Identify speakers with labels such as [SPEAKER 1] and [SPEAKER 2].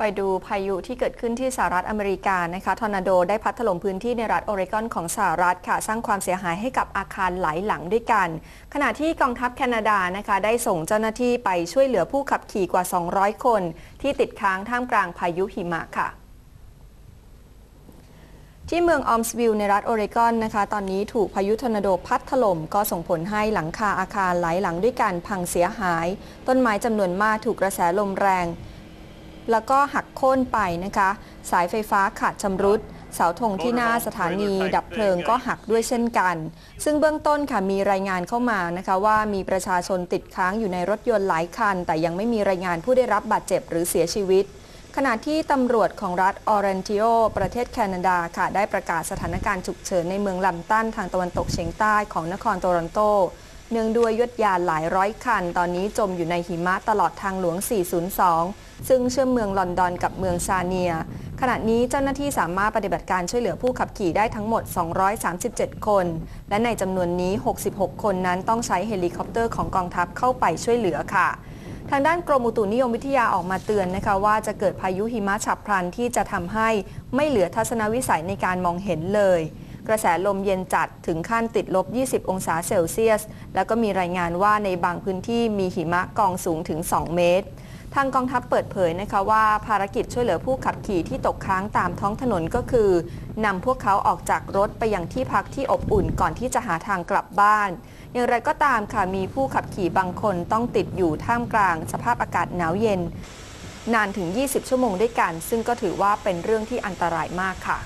[SPEAKER 1] ไปดูพายุที่เกิดขึ้นที่สหรัฐอเมริกานะคะทอร์นาโดได้พัดถล่มพื้นที่ในรัฐโอเรกอนของสหรัฐค่ะ สร้างความเสียหายให้กับอาคารหลายหลังด้วยกัน ขณะที่กองทัพแคนาดานะคะ ได้ส่งเจ้าหน้าที่ไปช่วยเหลือผู้ขับขี่กว่า 200 คน ที่ติดค้างท่ามกลางพายุหิมะค่ะที่เมืองออมสวิลในรัฐโอเรกอนนะคะ ตอนนี้ถูกพายุทอร์นาโดพัดถล่มก็ส่งผลให้หลังคาอาคารหลายหลังด้วยกันพังเสียหาย ต้นไม้จำนวนมากถูกกระแสลมแรง แล้วก็หักโค่นไปนะคะ สายไฟฟ้าขาดชำรุด เสาธงที่หน้าสถานีดับเพลิงก็หักด้วยเช่นกัน ซึ่งเบื้องต้นค่ะมีรายงานเข้ามานะคะว่ามีประชาชนติดค้างอยู่ในรถยนต์หลายคัน แต่ยังไม่มีรายงานผู้ได้รับบาดเจ็บหรือเสียชีวิต ขณะที่ตำรวจของรัฐออเรนติโอประเทศแคนาดาค่ะได้ประกาศสถานการณ์ฉุกเฉินในเมืองลัมตันทางตะวันตกเฉียงใต้ของนครโตรอนโต เนื่องด้วยยศยานหลายร้อยคัน ตอนนี้จมอยู่ในหิมะตลอดทางหลวง 402 ซึ่งเชื่อมเมืองลอนดอนกับเมืองซาเนีย ขณะนี้เจ้าหน้าที่สามารถปฏิบัติการช่วยเหลือผู้ขับขี่ได้ทั้งหมด 237 คน และในจำนวนนี้ 66 คนนั้นต้องใช้เฮลิคอปเตอร์ของกองทัพเข้าไปช่วยเหลือค่ะทางด้านกรมอุตุนิยมวิทยาออกมาเตือนนะคะว่าจะเกิดพายุหิมะฉับพลันที่จะทำให้ไม่เหลือทัศนวิสัยในการมองเห็นเลย กระแสลมเย็นจัดถึงขั้นติดลบ 20 องศาเซลเซียส แล้วก็มีรายงานว่าในบางพื้นที่มีหิมะกองสูงถึง 2 เมตร ทางกองทัพเปิดเผยนะคะว่าภารกิจช่วยเหลือผู้ขับขี่ที่ตกค้างตามท้องถนนก็คือนำพวกเขาออกจากรถไปยังที่พักที่อบอุ่นก่อนที่จะหาทางกลับบ้าน อย่างไรก็ตามค่ะมีผู้ขับขี่บางคนต้องติดอยู่ท่ามกลาง สภาพอากาศหนาวเย็น นานถึง 20 ชั่วโมงด้วยกัน ซึ่งก็ถือว่าเป็นเรื่องที่อันตรายมากค่ะ